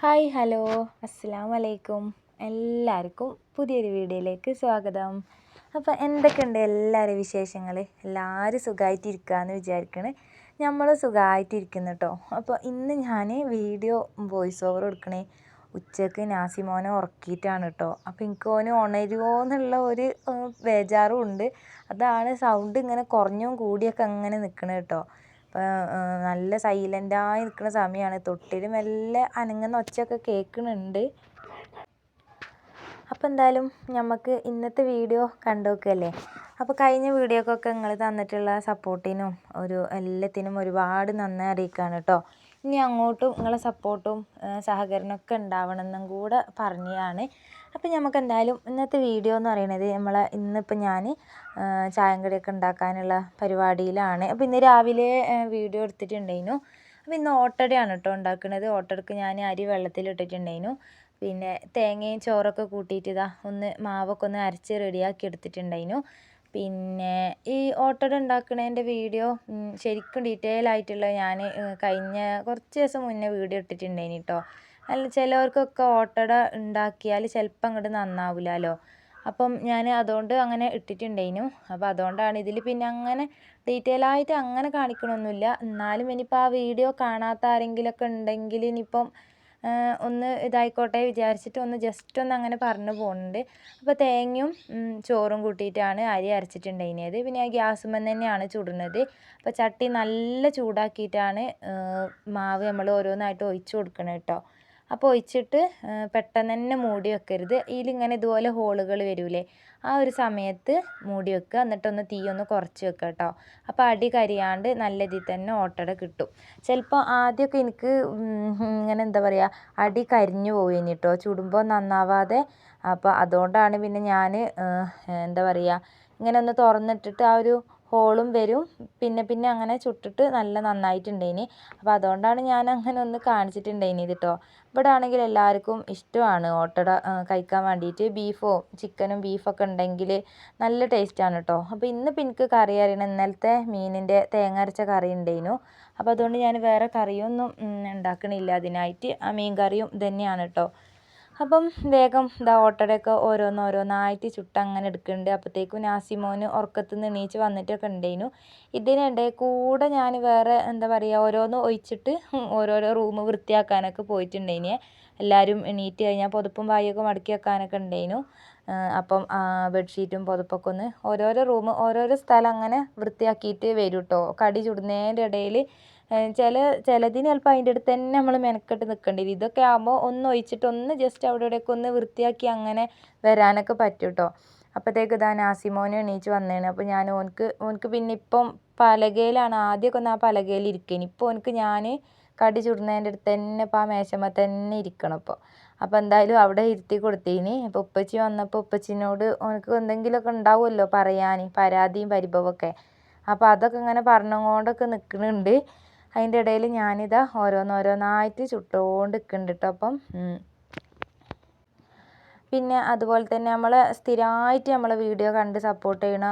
Hi hello. അസ്സാം വലൈക്കും എല്ലാവർക്കും പുതിയൊരു വീഡിയോയിലേക്ക് സ്വാഗതം. അപ്പോൾ എന്തൊക്കെയുണ്ട് എല്ലാവരും വിശേഷങ്ങൾ എല്ലാവരും സുഖമായിട്ടിരിക്കുകയെന്ന് വിചാരിക്കണേ. നമ്മൾ സുഖമായിട്ടിരിക്കുന്നു കേട്ടോ അപ്പോൾ ഇന്ന് ഞാൻ വീഡിയോ വോയിസ് ഓവർ കൊടുക്കണേ. ഉച്ചയ്ക്ക് നാസിമോനെ ഉറക്കിയിട്ടാണ് കേട്ടോ അപ്പോൾ എനിക്ക് ഓന് ഉണരുമോ എന്നുള്ള ഒരു ബേജാറും ഉണ്ട്. അതാണ് സൗണ്ട് ഇങ്ങനെ കുറഞ്ഞും കൂടിയൊക്കെ അങ്ങനെ നിൽക്കണത് കേട്ടോ നല്ല സൈലന്റായി നിൽക്കുന്ന സമയമാണ് തൊട്ടിൽ മെല്ലെ അനങ്ങുന്ന ഒച്ചയൊക്കെ കേൾക്കുന്നുണ്ട് അപ്പോൾ എന്തായാലും നമുക്ക് ഇന്നത്തെ വീഡിയോ കണ്ടു നോക്കുകയല്ലേ അപ്പോൾ കഴിഞ്ഞ വീഡിയോക്കൊക്കെ നിങ്ങൾ തന്നിട്ടുള്ള സപ്പോർട്ടിനും ഒരു എല്ലാത്തിനും ഒരുപാട് നന്ദി അറിയിക്കുകയാണ് കേട്ടോ ഇനി അങ്ങോട്ടും നിങ്ങളെ സപ്പോർട്ടും സഹകരണമൊക്കെ ഉണ്ടാവണമെന്നും കൂടെ പറഞ്ഞതാണ്. അപ്പം നമുക്ക് എന്തായാലും ഇന്നത്തെ വീഡിയോ എന്ന് പറയുന്നത് നമ്മളെ ഇന്നിപ്പോൾ ഞാൻ ചായം കടിയൊക്കെ ഉണ്ടാക്കാനുള്ള പരിപാടിയിലാണ്. അപ്പോൾ ഇന്ന് രാവിലെ വീഡിയോ എടുത്തിട്ടുണ്ടായിരുന്നു. അപ്പോൾ ഇന്ന് ഓട്ടടയാണ് കേട്ടോ ഉണ്ടാക്കുന്നത് ഓട്ടടക്ക് ഞാൻ അരി വെള്ളത്തിലിട്ടിട്ടുണ്ടായിരുന്നു. പിന്നെ തേങ്ങയും ചോറൊക്കെ കൂട്ടിയിട്ട് ഇതാ ഒന്ന് മാവൊക്കെ ഒന്ന് അരച്ച് റെഡിയാക്കി എടുത്തിട്ടുണ്ടായിരുന്നു. പിന്നെ ഈ ഓട്ടട ഉണ്ടാക്കുന്നതിന്റെ വീഡിയോ ശരിക്കും ഡീറ്റെയിൽ ആയിട്ടുള്ള ഞാൻ കഴിഞ്ഞ കുറച്ച് ദിവസം മുന്നേ വീഡിയോ ഇട്ടിട്ടുണ്ടായിന് കേട്ടോ അല്ല ചിലവർക്കൊക്കെ ഓട്ടട ഉണ്ടാക്കിയാൽ ചിലപ്പോൾ അങ്ങോട്ട് നന്നാവില്ലല്ലോ അപ്പം ഞാൻ അതുകൊണ്ട് അങ്ങനെ ഇട്ടിട്ടുണ്ടായിനു. അപ്പോൾ അതുകൊണ്ടാണ് ഇതിൽ പിന്നെ അങ്ങനെ ഡീറ്റെയിൽ ആയിട്ട് അങ്ങനെ കാണിക്കണമൊന്നുമില്ല എന്നാലും ഇനിയിപ്പോൾ ആ വീഡിയോ കാണാത്ത ആരെങ്കിലുമൊക്കെ ഉണ്ടെങ്കിൽ ഇനിയിപ്പം ഒന്ന് ഇതായിക്കോട്ടെ വിചാരിച്ചിട്ട് ഒന്ന് ജസ്റ്റ് ഒന്ന് അങ്ങനെ പറഞ്ഞു പോകുന്നുണ്ട്. അപ്പോൾ തേങ്ങയും ചോറും കൂട്ടിയിട്ടാണ് അരി അരച്ചിട്ടുണ്ടായിരുന്നത്. പിന്നെ ആ ഗ്യാസുമ്മൻ തന്നെയാണ് ചുടുന്നത്. അപ്പോൾ ചട്ടി നല്ല ചൂടാക്കിയിട്ടാണ് മാവ് നമ്മൾ ഓരോന്നായിട്ട് ഒഴിച്ചു കൊടുക്കണം കേട്ടോ അപ്പോൾ ഒഴിച്ചിട്ട് പെട്ടെന്ന് തന്നെ മൂടി വെക്കരുത്. ഇതിലിങ്ങനെ ഇതുപോലെ ഹോളുകൾ വരില്ലേ ആ ഒരു സമയത്ത് മൂടി വെക്കുക. എന്നിട്ടൊന്ന് തീ ഒന്ന് കുറച്ച് വെക്കുക കേട്ടോ അപ്പോൾ അടി കരിയാണ്ട് നല്ല ഇതിൽ തന്നെ ഓട്ടട കിട്ടും. ചിലപ്പോൾ ആദ്യമൊക്കെ എനിക്ക് ഇങ്ങനെ എന്താ പറയുക അടി കരിഞ്ഞു പോയിന് കേട്ടോ ചുടുമ്പോൾ നന്നാവാതെ. അപ്പോൾ അതുകൊണ്ടാണ് പിന്നെ ഞാൻ എന്താ പറയുക ഇങ്ങനെ ഒന്ന് തുറന്നിട്ടിട്ട് ആ ഒരു ഹോളും വരും. പിന്നെ പിന്നെ അങ്ങനെ ചുട്ടിട്ട് നല്ല നന്നായിട്ടുണ്ടായിന് അപ്പോൾ അതുകൊണ്ടാണ് ഞാൻ അങ്ങനെ ഒന്ന് കാണിച്ചിട്ടുണ്ടായിന് കേട്ടോ ഇവിടെ ആണെങ്കിൽ എല്ലാവർക്കും ഇഷ്ടമാണ് ഓട്ടട കഴിക്കാൻ വേണ്ടിയിട്ട് ബീഫോ ചിക്കനും ബീഫൊക്കെ ഉണ്ടെങ്കിൽ നല്ല ടേസ്റ്റാണ് കേട്ടോ അപ്പോൾ ഇന്നിപ്പോൾ എനിക്ക് കറി അറിയണം. ഇന്നലത്തെ മീനിന്റെ തേങ്ങ അരച്ച കറി ഉണ്ടായിരുന്നു അപ്പോൾ അതുകൊണ്ട് ഞാൻ വേറെ കറിയൊന്നും ഉണ്ടാക്കണില്ല. അതിനായിട്ട് ആ മീൻ കറിയും തന്നെയാണ് കേട്ടോ അപ്പം വേഗം ഇതാ ഓട്ടടയൊക്കെ ഓരോന്നോരോന്നായിട്ട് ചുട്ട് അങ്ങനെ എടുക്കുന്നുണ്ട് അപ്പോഴത്തേക്കും നാസിമോന് ഉറക്കത്ത് നിന്ന് എണീച്ച് വന്നിട്ടൊക്കെ ഉണ്ടായിരുന്നു ഇതിനിടെ കൂടെ ഞാൻ വേറെ എന്താ പറയുക ഓരോന്ന് ഒഴിച്ചിട്ട് ഓരോരോ റൂം വൃത്തിയാക്കാനൊക്കെ പോയിട്ടുണ്ടായിന് എല്ലാവരും എണീറ്റ് കഴിഞ്ഞാൽ പുതപ്പും പായൊക്കെ മടക്കി വെക്കാനൊക്കെ ഉണ്ടായിരുന്നു അപ്പം ബെഡ്ഷീറ്റും പുതപ്പൊക്കെ ഒന്ന് ഓരോരോ റൂം ഓരോരോ സ്ഥലം അങ്ങനെ വൃത്തിയാക്കിയിട്ട് വരും കേട്ടോ കടി ചുടുന്നതിന്റെ ഇടയിൽ ചില ചിലതിന് ചിലപ്പോൾ അതിന്റെ അടുത്ത് തന്നെ നമ്മൾ മെനക്കെട്ട് നിൽക്കേണ്ടി വരും ഇതൊക്കെ ആകുമ്പോൾ ഒന്ന് ഒഴിച്ചിട്ട് ഒന്ന് ജസ്റ്റ് അവിടെ ഇവിടെയൊക്കെ ഒന്ന് വൃത്തിയാക്കി അങ്ങനെ വരാനൊക്കെ പറ്റും കേട്ടോ അപ്പോഴത്തേക്ക് ഇതാ നാസിമോനെ എണീച്ച് വന്നേണ്. അപ്പോൾ ഞാൻ ഓനക്ക് ഓനക്ക് പിന്നെ ഇപ്പം പലകയിലാണ്. ആദ്യമൊക്കെ ഒന്ന് ആ പലകയിൽ ഇരിക്കേനി. ഇപ്പോൾ ഓനക്ക് ഞാൻ കടി ചുടുന്നതിന്റെ അടുത്ത് തന്നെ ഇപ്പോൾ ആ മേശമ്മ തന്നെ ഇരിക്കണം ഇപ്പോൾ അപ്പോൾ എന്തായാലും അവിടെ ഇരുത്തി കൊടുത്തീനി. അപ്പോൾ ഉപ്പച്ചി വന്നപ്പോൾ ഉപ്പച്ചിനോട് ഓനക്ക് എന്തെങ്കിലുമൊക്കെ ഉണ്ടാവുമല്ലോ പറയാൻ പരാതിയും പരിഭവമൊക്കെ. അപ്പോൾ അതൊക്കെ ഇങ്ങനെ പറഞ്ഞുകൊണ്ടൊക്കെ നിൽക്കുന്നുണ്ട് അതിന്റെ ഇടയിൽ ഞാനിതാ ഓരോന്നോരോന്നായിട്ട് ചുട്ടുകൊണ്ട് നിൽക്കുന്നുണ്ട് കേട്ടോ അപ്പം. പിന്നെ അതുപോലെ തന്നെ നമ്മൾ സ്ഥിരമായിട്ട് നമ്മളെ വീഡിയോ കണ്ട് സപ്പോർട്ട് ചെയ്യുന്ന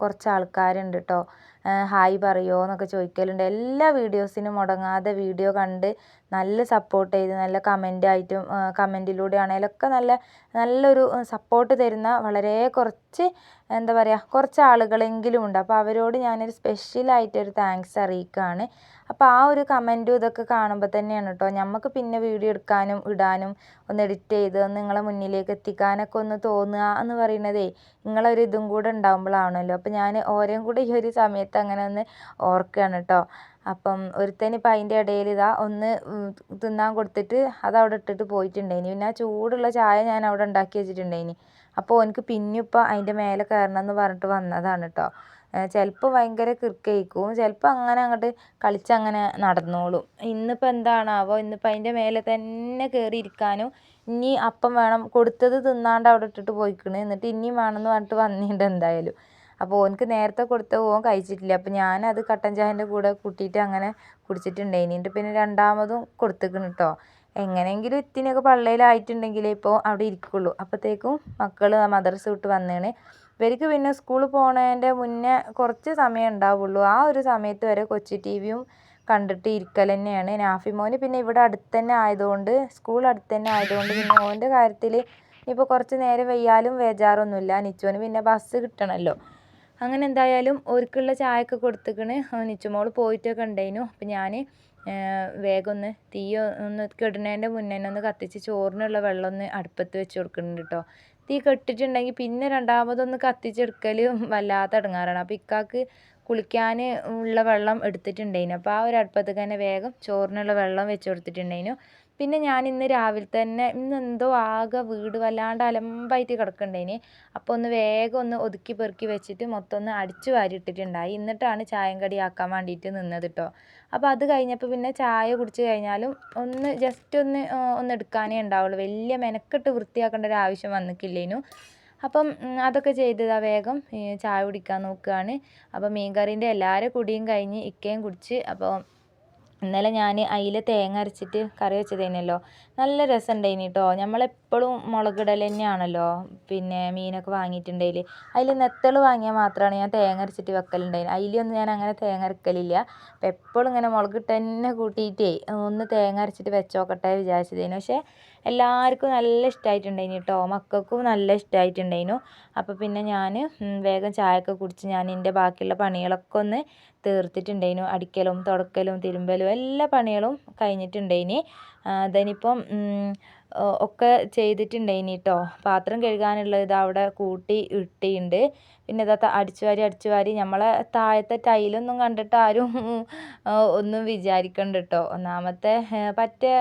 കുറച്ച് ആൾക്കാരുണ്ട് കേട്ടോ. ഹായ് പറയുമോ എന്നൊക്കെ ചോദിക്കലുണ്ട്. എല്ലാ വീഡിയോസിനും മുടങ്ങാതെ വീഡിയോ കണ്ട് നല്ല സപ്പോർട്ട് ചെയ്ത് നല്ല കമന്റായിട്ടും കമന്റിലൂടെ ആണെങ്കിലൊക്കെ നല്ല നല്ലൊരു സപ്പോർട്ട് തരുന്ന വളരെ കുറച്ച് എന്താ പറയുക കുറച്ച് ആളുകളെങ്കിലും ഉണ്ട്. അപ്പോൾ അവരോട് ഞാനൊരു സ്പെഷ്യലായിട്ടൊരു താങ്ക്സ് അറിയിക്കുകയാണ് അപ്പോൾ ആ ഒരു കമന്റും ഇതൊക്കെ കാണുമ്പോൾ തന്നെയാണ് കേട്ടോ നമുക്ക് പിന്നെ വീഡിയോ എടുക്കാനും ഇടാനും ഒന്ന് എഡിറ്റ് ചെയ്ത് നിങ്ങളെ മുന്നിലേക്ക് എത്തിക്കാനൊക്കെ ഒന്ന് തോന്നുക എന്ന് പറയുന്നതേ നിങ്ങളൊരു ഇതും കൂടെ ഉണ്ടാകുമ്പോഴാണല്ലോ അപ്പോൾ ഞാൻ ഓരോ കൂടെ ഈ ഒരു സമയത്ത് അങ്ങനെ ഒന്ന് ഓർക്കുകയാണ് കേട്ടോ അപ്പം ഒരുത്തന് ഇപ്പം അതിന്റെ ഇടയിൽ ഇതാ ഒന്ന് തിന്നാൻ കൊടുത്തിട്ട് അത് അവിടെ ഇട്ടിട്ട് പോയിട്ടുണ്ടായിന്. പിന്നെ ആ ചൂടുള്ള ചായ ഞാൻ അവിടെ ഉണ്ടാക്കി വെച്ചിട്ടുണ്ടായിന്. അപ്പോൾ എനിക്ക് പിന്നെ ഇപ്പം അതിന്റെ മേലെ കയറണം എന്ന് പറഞ്ഞിട്ട് വന്നതാണ് കേട്ടോ ചിലപ്പോൾ ഭയങ്കര കിറുക്കായിരിക്കും ചിലപ്പോൾ അങ്ങനെ അങ്ങോട്ട് കളിച്ചങ്ങനെ നടന്നോളും. ഇന്നിപ്പോൾ എന്താണാവോ? ഇന്നിപ്പോൾ അതിന്റെ മേലെ തന്നെ കയറി ഇരിക്കാനും ഇനി അപ്പം വേണം. കൊടുത്തത് തിന്നാണ്ട് അവിടെ ഇട്ടിട്ട് പോയിക്കണ്. എന്നിട്ട് ഇനിയും വേണമെന്ന് പറഞ്ഞിട്ട് വന്നിട്ടുണ്ട് എന്തായാലും. അപ്പോൾ ഓനക്ക് നേരത്തെ കൊടുത്ത ഓൻ കഴിച്ചിട്ടില്ല. അപ്പോൾ ഞാനത് കട്ടൻ ചായന്റെ കൂടെ കൂട്ടിയിട്ട് അങ്ങനെ കുടിച്ചിട്ടുണ്ട്. എന്നിട്ട് പിന്നെ രണ്ടാമതും കൊടുത്തേക്കണ് കേട്ടോ എങ്ങനെയെങ്കിലും ഇത്തിനൊക്കെ പള്ളയിലായിട്ടുണ്ടെങ്കിലേ ഇപ്പോൾ അവിടെ ഇരിക്കുള്ളൂ. അപ്പോഴത്തേക്കും മക്കൾ മദ്രസ വിട്ട് വന്നേണ്. ഇവർക്ക് പിന്നെ സ്കൂളിൽ പോണതിന്റെ മുന്നേ കുറച്ച് സമയം ഉണ്ടാവുള്ളൂ. ആ ഒരു സമയത്ത് വരെ കൊച്ചി ടി വിയും കണ്ടിട്ട് ഇരിക്കൽ തന്നെയാണ്. നാഫി മോന് പിന്നെ ഇവിടെ അടുത്ത് തന്നെ ആയതുകൊണ്ട് സ്കൂൾ അടുത്ത് തന്നെ ആയതുകൊണ്ട് പിന്നെ ഓന്റെ കാര്യത്തിൽ ഇപ്പോൾ കുറച്ച് നേരം വെയ്യാലും വേജാറൊന്നുമില്ല. നിച്ചോന് പിന്നെ ബസ് കിട്ടണമല്ലോ അങ്ങനെ എന്തായാലും ഓർക്കുള്ള ചായയൊക്കെ കൊടുത്തേക്കണ്. നിച്ചുമോൾ പോയിട്ടൊക്കെ ഉണ്ടായിരുന്നു അപ്പം ഞാൻ വേഗം ഒന്ന് തീ ഒന്ന് കെടുന്നതിന്റെ മുന്നേ ഒന്ന് കത്തിച്ച് ചോറിനുള്ള വെള്ളം ഒന്ന് അടുപ്പത്ത് വെച്ച് കൊടുക്കുന്നുണ്ട് കേട്ടോ തീ കെട്ടിട്ടുണ്ടെങ്കിൽ പിന്നെ രണ്ടാമതൊന്ന് കത്തിച്ചെടുക്കൽ വല്ലാത്ത ഇടങ്ങാറാണ് അപ്പോൾ ഇക്കാക്ക് കുളിക്കാൻ ഉള്ള വെള്ളം എടുത്തിട്ടുണ്ടായിരുന്നു അപ്പോൾ ആ ഒരു അടുപ്പത്തേക്ക് തന്നെ വേഗം ചോറിനുള്ള വെള്ളം വെച്ച് കൊടുത്തിട്ടുണ്ടായിരുന്നു പിന്നെ ഞാൻ ഇന്ന് രാവിലെ തന്നെ ഇന്ന് എന്തോ ആകെ വീട് വല്ലാണ്ട് അലമ്പായിട്ട് കിടക്കുന്നുണ്ടായിന് അപ്പോൾ ഒന്ന് വേഗം ഒന്ന് ഒതുക്കി പെറുക്കി വെച്ചിട്ട് മൊത്തം ഒന്ന് അടിച്ചു വാരി ഇട്ടിട്ടുണ്ടായി. എന്നിട്ടാണ് ചായം കടി ആക്കാൻ വേണ്ടിയിട്ട് നിന്നത് കേട്ടോ അപ്പോൾ അത് കഴിഞ്ഞപ്പോൾ പിന്നെ ചായ കുടിച്ച് കഴിഞ്ഞാലും ഒന്ന് ജസ്റ്റ് ഒന്ന് ഒന്ന് എടുക്കാനേ ഉണ്ടാവുള്ളൂ. വലിയ മെനക്കെട്ട് വൃത്തിയാക്കേണ്ട ഒരു ആവശ്യം വന്നിട്ടില്ലേനു. അപ്പം അതൊക്കെ ചെയ്തതാ വേഗം ചായ കുടിക്കാൻ നോക്കുകയാണ് അപ്പോൾ മീൻ കറീന്റെ എല്ലാവരും കുടിയും കഴിഞ്ഞ് ഇക്കയും കുടിച്ച് അപ്പോൾ ഇന്നലെ ഞാൻ അതിൽ തേങ്ങ അരച്ചിട്ട് കറി വെച്ചതേനല്ലോ. നല്ല രസമുണ്ടായിന് കേട്ടോ നമ്മളെപ്പോഴും മുളകിടൽ തന്നെയാണല്ലോ പിന്നെ മീനൊക്കെ വാങ്ങിയിട്ടുണ്ടെങ്കിൽ അതിൽ നെത്തൾ വാങ്ങിയാൽ മാത്രമാണ് ഞാൻ തേങ്ങ അരച്ചിട്ട് വെക്കലുണ്ടായിന് അതിലൊന്നും ഞാൻ അങ്ങനെ തേങ്ങ അരക്കലില്ല. അപ്പോൾ എപ്പോഴും ഇങ്ങനെ മുളകിട്ട് തന്നെ കൂട്ടിയിട്ടേ ഒന്ന് തേങ്ങ അരച്ചിട്ട് വെച്ചോക്കട്ടെ വിചാരിച്ചതേനു. പക്ഷേ എല്ലാവർക്കും നല്ല ഇഷ്ടമായിട്ടുണ്ടായിന് കേട്ടോ മക്കൾക്കും നല്ല ഇഷ്ടമായിട്ടുണ്ടായിനു അപ്പോൾ പിന്നെ ഞാൻ വേഗം ചായയൊക്കെ കുടിച്ച് ഞാൻ എന്റെ ബാക്കിയുള്ള പണികളൊക്കെ ഒന്ന് തീർത്തിട്ടുണ്ടായിനു. അടിക്കലും തുടക്കലും തിരുമ്പലും എല്ലാ പണികളും കഴിഞ്ഞിട്ടുണ്ടായിന്. അതിനിപ്പം ഒക്കെ ചെയ്തിട്ടുണ്ടായിന് കേട്ടോ പാത്രം കഴുകാനുള്ള ഇത് അവിടെ കൂട്ടി ഇട്ടിട്ടുണ്ട് പിന്നെ ഇതാ അടിച്ചു വാരി അടിച്ചു വാരി നമ്മളെ താഴത്തെ ടൈലൊന്നും കണ്ടിട്ട് ആരും ഒന്നും വിചാരിക്കണ്ട കേട്ടോ ഒന്നാമത്തെ പറ്റേ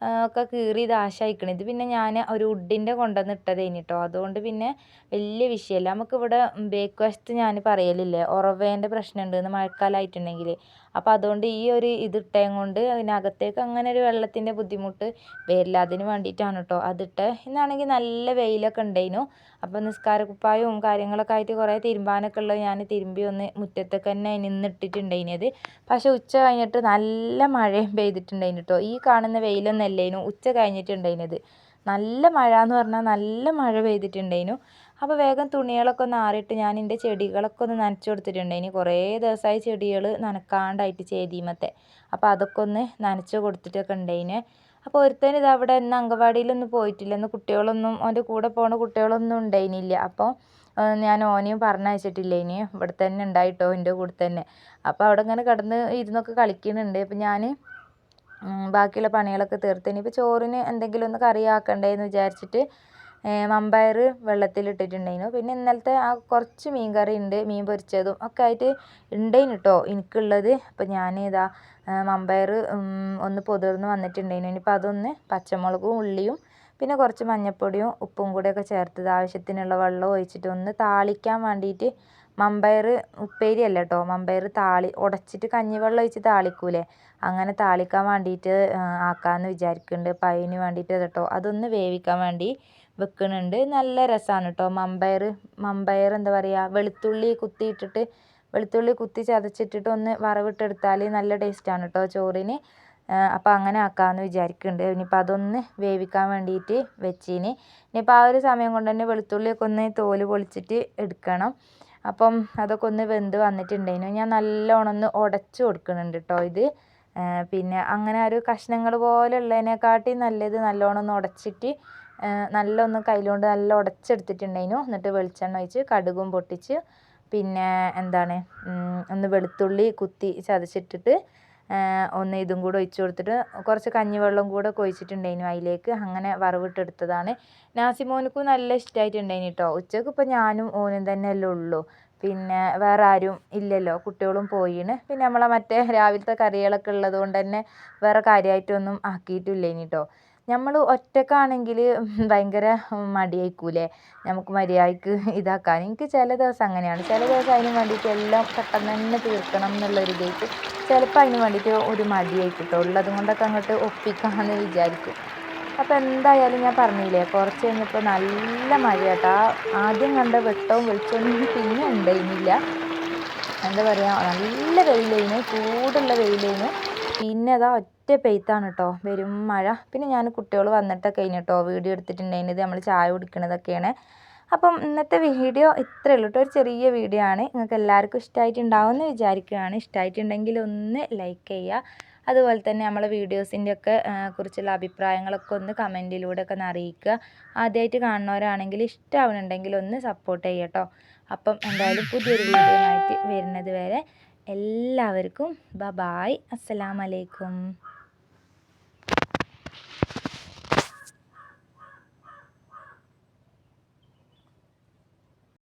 ഒക്കെ കീറി നാശമായിക്കണ് ഇത് പിന്നെ ഞാൻ ഒരു വുഡിന്റെ കൊണ്ടുവന്ന് ഇട്ടതേനി കേട്ടോ അതുകൊണ്ട് പിന്നെ വലിയ വിഷയമല്ല നമുക്കിവിടെ ബേക്ക് വശത്ത് ഞാൻ പറയലില്ലേ? ഉറവേന്റെ പ്രശ്നമുണ്ടെന്ന് മഴക്കാലമായിട്ടുണ്ടെങ്കിൽ അപ്പോൾ അതുകൊണ്ട് ഈ ഒരു ഇത് ഇട്ടതും കൊണ്ട് അതിനകത്തേക്ക് അങ്ങനെ ഒരു വെള്ളത്തിന്റെ ബുദ്ധിമുട്ട് വരില്ല അതിന് വേണ്ടിയിട്ടാണ് കേട്ടോ അതിട്ട്. ഇന്നാണെങ്കിൽ നല്ല വെയിലൊക്കെ ഉണ്ടായിരുന്നു അപ്പോൾ നിസ്കാരക്കുപ്പായവും കാര്യങ്ങളൊക്കെ ആയിട്ട് കുറേ തിരുമ്പാനൊക്കെ ഉള്ളത് ഞാൻ തിരുമ്പി ഒന്ന് മുറ്റത്തൊക്കെ തന്നെ നിന്നിട്ടിട്ടുണ്ടായിനത് പക്ഷേ ഉച്ച കഴിഞ്ഞിട്ട് നല്ല മഴയും പെയ്തിട്ടുണ്ടായിന് കേട്ടോ ഈ കാണുന്ന വെയിലൊന്നും അല്ലേനു ഉച്ച കഴിഞ്ഞിട്ടുണ്ടായിനത് നല്ല മഴ എന്ന് പറഞ്ഞാൽ നല്ല മഴ പെയ്തിട്ടുണ്ടായിനു അപ്പോൾ വേഗം തുണികളൊക്കെ ഒന്ന് ആറിയിട്ട് ഞാൻ എന്റെ ചെടികളൊക്കെ ഒന്ന് നനച്ചു കൊടുത്തിട്ടുണ്ട്. ഇനി കുറേ ദിവസമായി ചെടികൾ നനക്കാണ്ടായിട്ട് ചേതിമത്തെ. അപ്പോൾ അതൊക്കെ ഒന്ന് നനച്ചു കൊടുത്തിട്ടൊക്കെ ഉണ്ടായിന് അപ്പോൾ ഒരുത്തൻ ഇത് അവിടെ ഇന്ന് അംഗൻവാടിയിലൊന്നും പോയിട്ടില്ല. ഇന്ന് കുട്ടികളൊന്നും അവന്റെ കൂടെ പോണ കുട്ടികളൊന്നും ഉണ്ടായിനില്ല. അപ്പോൾ ഞാൻ ഓനെയും പറഞ്ഞയച്ചിട്ടില്ല. ഇനി ഇവിടെ തന്നെ ഉണ്ടായിട്ടോ എന്റെ കൂടെ തന്നെ. അപ്പോൾ അവിടെ ഇങ്ങനെ കിടന്ന് ഇരുന്നൊക്കെ കളിക്കുന്നുണ്ട്. അപ്പം ഞാൻ ബാക്കിയുള്ള പണികളൊക്കെ തീർത്ത്. ഇനിയിപ്പോൾ ചോറിന് എന്തെങ്കിലും ഒന്ന് കറി ആക്കണ്ടേന്ന് വിചാരിച്ചിട്ട് മമ്പയർ വെള്ളത്തിലിട്ടിട്ടുണ്ടായിരുന്നു. പിന്നെ ഇന്നലത്തെ ആ കുറച്ച് മീൻ കറി ഉണ്ട് മീൻ പൊരിച്ചതും ഒക്കെ ആയിട്ട് ഉണ്ടായിന് കേട്ടോ എനിക്കുള്ളത്. അപ്പോൾ ഞാൻ ഇതാ മമ്പയർ ഒന്ന് പൊതിർന്ന് വന്നിട്ടുണ്ടായിരുന്നു. ഇനിയിപ്പോൾ അതൊന്ന് പച്ചമുളകും ഉള്ളിയും പിന്നെ കുറച്ച് മഞ്ഞൾപ്പൊടിയും ഉപ്പും കൂടെയൊക്കെ ചേർത്തത് ആവശ്യത്തിനുള്ള വെള്ളം ഒഴിച്ചിട്ട് ഒന്ന് താളിക്കാൻ വേണ്ടിയിട്ട് മമ്പയർ ഉപ്പേരി അല്ല കേട്ടോ മമ്പയർ താളി ഉടച്ചിട്ട് കഞ്ഞിവെള്ളം ഒഴിച്ച് താളിക്കൂലേ? അങ്ങനെ താളിക്കാൻ വേണ്ടിയിട്ട് ആക്കാമെന്ന് വിചാരിക്കുന്നുണ്ട് അപ്പം അതിന് വേണ്ടിയിട്ട് കേട്ടോ അതൊന്ന് വേവിക്കാൻ വേണ്ടി വെക്കുന്നുണ്ട്. നല്ല രസമാണ് കേട്ടോ മമ്പയർ മമ്പയർ എന്താ പറയുക വെളുത്തുള്ളി കുത്തിയിട്ടിട്ട് വെളുത്തുള്ളി കുത്തി ചതച്ചിട്ടിട്ട് ഒന്ന് വറവിട്ടെടുത്താൽ നല്ല ടേസ്റ്റാണ് കേട്ടോ ചോറിന്. അപ്പോൾ അങ്ങനെ ആക്കാമെന്ന് വിചാരിക്കുന്നുണ്ട് ഇനിയിപ്പോൾ അതൊന്ന് വേവിക്കാൻ വേണ്ടിയിട്ട് വെച്ചിന്. ഇനിയിപ്പോൾ ആ ഒരു സമയം കൊണ്ട് തന്നെ വെളുത്തുള്ളിയൊക്കെ ഒന്ന് തോൽ പൊളിച്ചിട്ട് എടുക്കണം. അപ്പം അതൊക്കെ ഒന്ന് വെന്ത് വന്നിട്ടുണ്ടായിരുന്നു ഞാൻ നല്ലോണം ഒന്ന് ഉടച്ച് കൊടുക്കുന്നുണ്ട് കേട്ടോ ഇത്. പിന്നെ അങ്ങനെ ഒരു കഷ്ണങ്ങൾ പോലെ ഉള്ളതിനെക്കാട്ടി നല്ലത് നല്ലോണം ഒന്ന് ഉടച്ചിട്ട് നല്ല ഒന്ന് കയ്യിലുകൊണ്ട് നല്ല ഉടച്ചെടുത്തിട്ടുണ്ടായിനു എന്നിട്ട് വെളിച്ചെണ്ണ ഒഴിച്ച് കടുകും പൊട്ടിച്ച് പിന്നെ എന്താണ് ഒന്ന് വെളുത്തുള്ളി കുത്തി ചതച്ചിട്ടിട്ട് ഒന്ന് ഇതും കൂടെ ഒഴിച്ച് കൊടുത്തിട്ട് കുറച്ച് കഞ്ഞിവെള്ളം കൂടെ ഒഴിച്ചിട്ടുണ്ടായിരുന്നു അതിലേക്ക് അങ്ങനെ വറവിട്ടെടുത്തതാണ്. നാസിമോനുക്കും നല്ല ഇഷ്ടമായിട്ടുണ്ടായിന് കേട്ടോ ഉച്ചയ്ക്ക് ഇപ്പോൾ ഞാനും ഓനും തന്നെയല്ലേ ഉള്ളൂ. പിന്നെ വേറെ ആരും ഇല്ലല്ലോ. കുട്ടികളും പോയിന് പിന്നെ നമ്മളെ മറ്റേ രാവിലത്തെ കറികളൊക്കെ ഉള്ളത് കൊണ്ട് തന്നെ വേറെ കാര്യമായിട്ടൊന്നും ആക്കിയിട്ടില്ലേനി കേട്ടോ നമ്മൾ ഒറ്റക്കാണെങ്കിൽ ഭയങ്കര മടിയായിരിക്കൂലേ നമുക്ക് മര്യാദയ്ക്ക് ഇതാക്കാൻ എനിക്ക് ചില ദിവസം അങ്ങനെയാണ്. ചില ദിവസം അതിന് വേണ്ടിയിട്ട് എല്ലാം പെട്ടെന്ന് തന്നെ തീർക്കണം എന്നുള്ളൊരു ഇതായിട്ട് ചിലപ്പോൾ അതിന് വേണ്ടിയിട്ട് ഒരു മടിയായിരിക്കും കേട്ടോ ഉള്ളത് കൊണ്ടൊക്കെ അങ്ങോട്ട് ഒപ്പിക്കാമെന്ന് വിചാരിക്കും. അപ്പോൾ എന്തായാലും ഞാൻ പറഞ്ഞില്ലേ കുറച്ച് കഴിഞ്ഞപ്പോൾ നല്ല മഴ കേട്ടോ ആദ്യം കണ്ട വെട്ടവും വെളിച്ചമൊന്നും പിന്നെ ഉണ്ടായിരുന്നില്ല എന്താ പറയുക നല്ല വെയിലായിരുന്നു ചൂടുള്ള വെയിലേനു പിന്നെ അതാ ഒറ്റ പെയ്ത്താണ് കേട്ടോ വരും മഴ. പിന്നെ ഞാൻ കുട്ടികൾ വന്നിട്ടൊക്കെ കഴിഞ്ഞു കേട്ടോ വീഡിയോ എടുത്തിട്ടുണ്ടായിരുന്നത് നമ്മൾ ചായ കുടിക്കണതൊക്കെയാണ്. അപ്പം ഇന്നത്തെ വീഡിയോ ഇത്രയേ ഉള്ളൂ കേട്ടോ ഒരു ചെറിയ വീഡിയോ ആണ്. നിങ്ങൾക്ക് എല്ലാവർക്കും ഇഷ്ടമായിട്ടുണ്ടാവും എന്ന് വിചാരിക്കുകയാണ്. ഇഷ്ടമായിട്ടുണ്ടെങ്കിൽ ഒന്ന് ലൈക്ക് ചെയ്യുക. അതുപോലെ തന്നെ നമ്മളെ വീഡിയോസിന്റെ ഒക്കെ കുറിച്ചുള്ള അഭിപ്രായങ്ങളൊക്കെ ഒന്ന് കമന്റിലൂടെ ഒക്കെ ഒന്ന് അറിയിക്കുക. ആദ്യമായിട്ട് കാണുന്നവരാണെങ്കിൽ ഇഷ്ടമാവുന്നുണ്ടെങ്കിൽ ഒന്ന് സപ്പോർട്ട് ചെയ്യുക കേട്ടോ അപ്പം എന്തായാലും പുതിയൊരു വീഡിയോ ആയിട്ട് വരുന്നത് വരെ എല്ലാവർക്കും ബ ബായ്. അസ്സലാമലൈക്കും.